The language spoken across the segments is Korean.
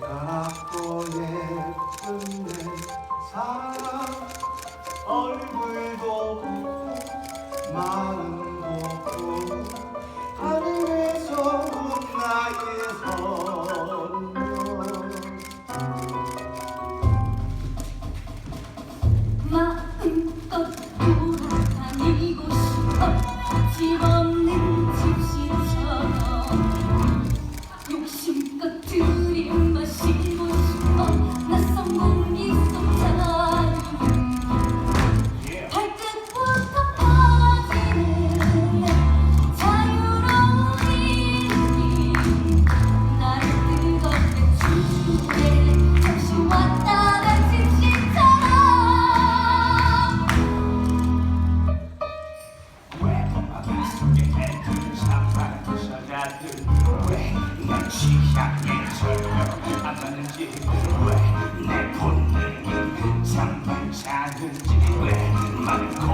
밝고 예쁜 내 사랑 얼굴도 곱고 마음도 곱 설명 안 하는지 왜내 본능이 잠만 자는지 왜 말고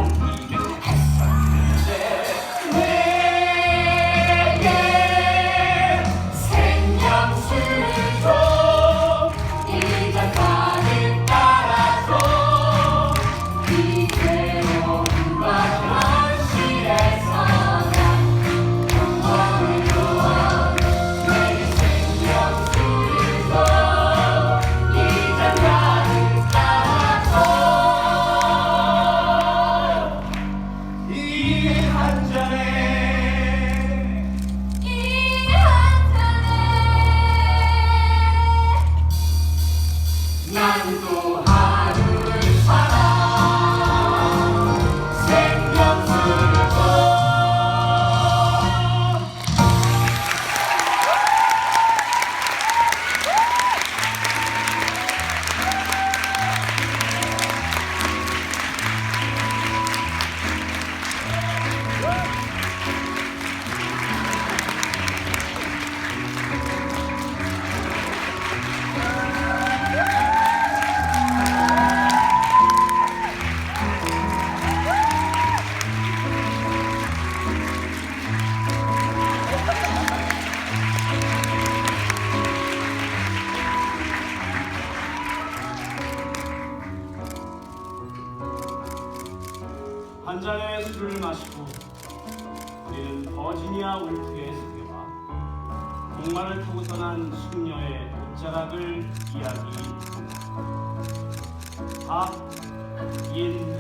한 잔의 술을 마시고 우리는 버지니아 울프의 세계와 공마를 타고 떠난 숙녀의 옷자락을 이야기합니다. 밥, 인,